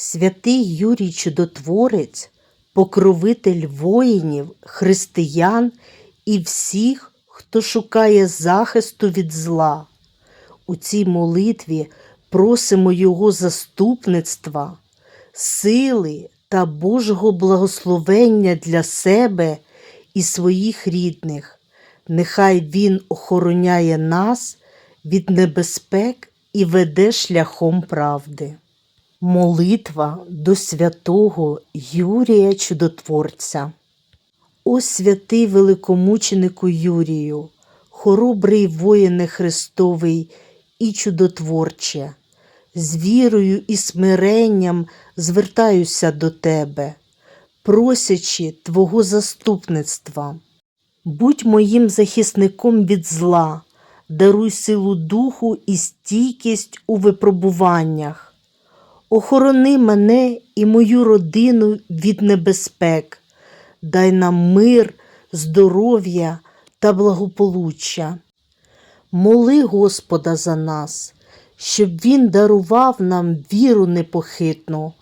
Святий Юрій Чудотворець, покровитель воїнів, християн і всіх, хто шукає захисту від зла. У цій молитві просимо Його заступництва, сили та Божого благословення для себе і своїх рідних. Нехай Він охороняє нас від небезпек і веде шляхом правди. Молитва до святого Юрія Чудотворця. О святий великомученику Юрію, хоробрий воїне Христовий і чудотворче, з вірою і смиренням звертаюся до Тебе, просячи Твого заступництва. Будь моїм захисником від зла, даруй силу духу і стійкість у випробуваннях. Охорони мене і мою родину від небезпек, дай нам мир, здоров'я та благополуччя. Моли Господа за нас, щоб Він дарував нам віру непохитну,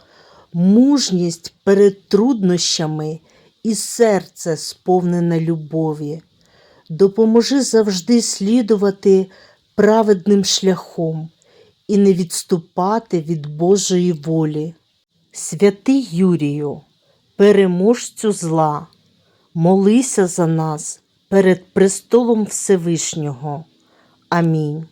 мужність перед труднощами і серце сповнене любові. Допоможи завжди слідувати праведним шляхом і не відступати від Божої волі. Святий Юрію, переможцю зла, молися за нас перед престолом Всевишнього. Амінь.